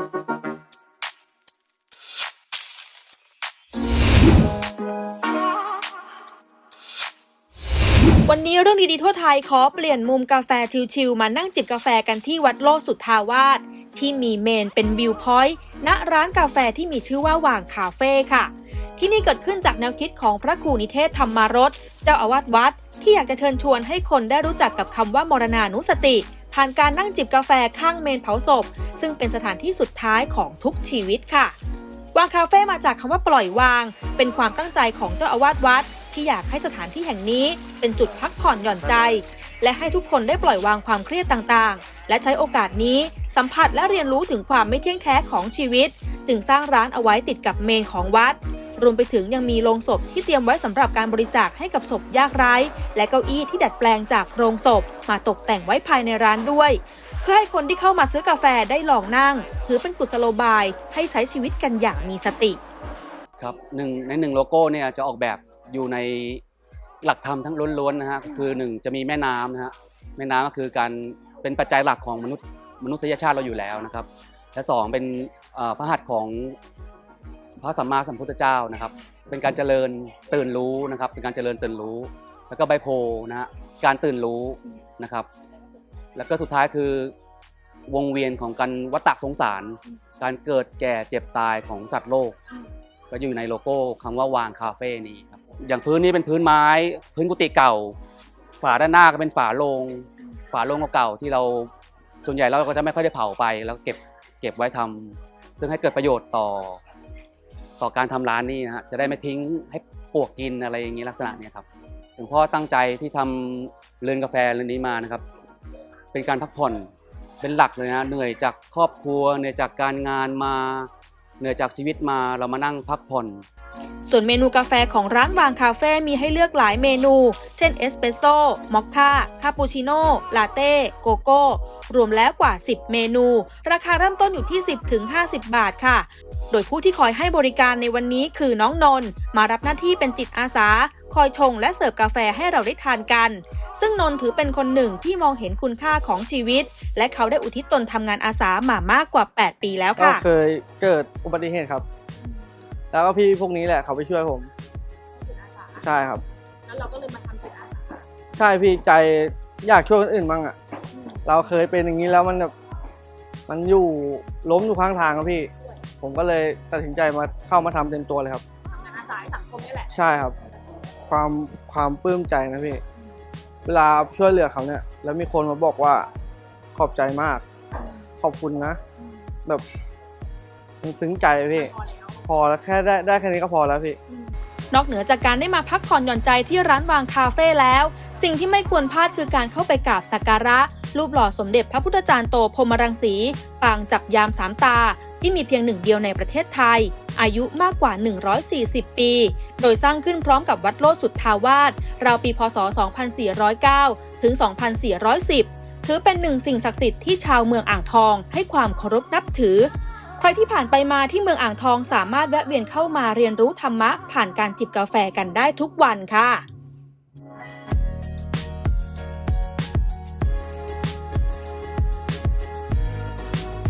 วันนี้เรื่องดีๆทั่วไทยขอเปลี่ยนมุมกาแฟชิลๆมานั่งจิบกาแฟกันที่วัดโลสุทธาวาสที่มีเมนเป็นวิวพอยต์ณร้านกาแฟที่มีชื่อว่าว่างคาเฟ่ค่ะ ที่นี่เกิดขึ้นจากแนวคิดของพระครูนิเทศธรรมารสเจ้าอาวาสวัด ที่อยากจะเชิญชวนให้คนได้รู้จักกับคำว่ามรณานุสติานการนั่งจิบกาแฟข้างเมนเผาศพ ซึ่งเป็นสถานที่สุดท้ายของทุกชีวิตค่ะ วางคาเฟ่มาจากคำว่าปล่อยวาง เป็นความตั้งใจของเจ้าอาวาสวัด ที่อยากให้สถานที่แห่งนี้เป็นจุดพักผ่อนหย่อนใจ และให้ทุกคนได้ปล่อยวางความเครียดต่างๆ และใช้โอกาสนี้สัมผัสและเรียนรู้ถึงความไม่เที่ยงแท้ของชีวิต จึงสร้างร้านเอาไว้ติดกับเมนของวัด รวมไปถึงยังมีโรงศพที่เตรียมไว้สำหรับการบริจาคให้กับศพยากไร้ และเก้าอี้ที่ดัดแปลงจากโรงศพ มาตกแต่งไว้ภายในร้านด้วย เพื่อให้คนที่เข้ามาซื้อกาแฟได้ลองนั่ง ถือเป็นกุศโลบายให้ใช้ชีวิตกันอย่างมีสติครับหนึ่งในหนึ่งโลโก้เนี่ยจะออกแบบอยู่ในหลักธรรมทั้งล้วนๆนะฮะคือหนึ่งจะมีแม่น้ำนะฮะแม่น้ำก็คือการเป็นปัจจัยหลักของมนุษย์มนุษยชาติเราอยู่แล้วนะครับและสองเป็นพระหัตถ์ของ พระสัมมาสัมพุทธเจ้านะครับ เป็นการเจริญตื่นรู้นะครับ เป็นการเจริญตื่นรู้ แล้วก็ใบโพนะฮะการตื่นรู้นะครับ แล้วก็สุดท้ายคือวงเวียนของการวัฏฏะสงสาร การเกิดแก่เจ็บตายของสัตว์โลก ก็อยู่ในโลโก้คำว่าวางคาเฟ่นี้ครับอย่างพื้นนี้เป็นพื้นไม้ พื้นกุฏิเก่า ฝาด้านหน้าก็เป็นฝาโลง ฝาโลงเก่าๆที่เราส่วนใหญ่เราก็จะไม่ค่อยได้เผาไป แล้วเก็บเก็บไว้ทำซึ่งให้เกิดประโยชน์ต่อ ต่อการทำร้านนี้นะฮะจะได้ไม่ทิ้งให้ปวกกินอะไรอย่างนี้ลักษณะเนี้ยครับหลวงพ่อตั้งใจที่ทำเรือนกาแฟเรือนนี้มานะครับ เป็นการพักผ่อนเป็นหลักเลยนะเหนื่อยจากครอบครัวเหนื่อยจากการงานมา เหนื่อยจากชีวิตมาเรามานั่งพักผ่อน ส่วนเมนูกาแฟของร้านวางคาเฟ่มีให้เลือกหลายเมนู เช่นเอสเปรสโซ่มอคค่าคาปูชิโน่ลาเต้โกโก้ รวมแล้วกว่า 10 เมนู ราคาเริ่มต้นอยู่ที่ 10ถึง50 บาทค่ะ โดยผู้ที่คอยให้บริการในวันนี้คือน้องนนท์มารับหน้าที่เป็นจิตอาสา คอยชงและเสิร์ฟกาแฟให้เราได้ทานกัน ซึ่งนนท์ถือเป็นคนหนึ่งที่มองเห็นคุณค่าของชีวิต และเขาได้อุทิศตนทำงานอาสามามากกว่า 8 ปีแล้วก็ค่ะ เคยเกิดอุบัติเหตุครับ แล้วก็พี่พวกนี้แหละเขาไปช่วยผม ใช่ครับ แล้วเราก็เลยมาทำจิตอาสาใช่พี่ใจอยากช่วยคนอื่นบ้างอะเราเคยเป็นอย่างนี้แล้วมันแบบมันอยู่ล้มอยู่ข้างทางครับพี่ ผมก็เลยตัดสินใจมาเข้ามาทำเต็มตัวเลยครับทำงานอาสาให้สังคมนี่แหละ ใช่ครับ ความความปลื้มใจนะพี่ เวลาช่วยเหลือเขาเนี่ย แล้วมีคนมาบอกว่าขอบใจมาก ขอบคุณนะ แบบมันซึ้งใจพี่ พอแล้วแค่ได้ได้แค่นี้ก็พอแล้วพี่ นอกเหนือจากการได้มาพักผ่อนหย่อนใจที่ร้านวางคาเฟ่แล้ว สิ่งที่ไม่ควรพลาดคือการเข้าไปกราบสักการะ รูปหล่อสมเด็จพระพุทธจารย์โตพรมรังสี ปางจับยามสามตา ที่มีเพียงหนึ่งเดียวในประเทศไทย อายุมากกว่า 140 ปี โดยสร้างขึ้นพร้อมกับวัดโลดสุทธาวาสราวปีพศ 2409 ถึง 2410 ถือเป็นหนึ่งสิ่งศักดิ์สิทธิ์ที่ชาวเมืองอ่างทองให้ความเคารพนับถือ ใครที่ผ่านไปมาที่เมืองอ่างทองสามารถแวะเวียนเข้ามาเรียนรู้ธรรมะผ่านการจิบกาแฟกันได้ทุกวันค่ะ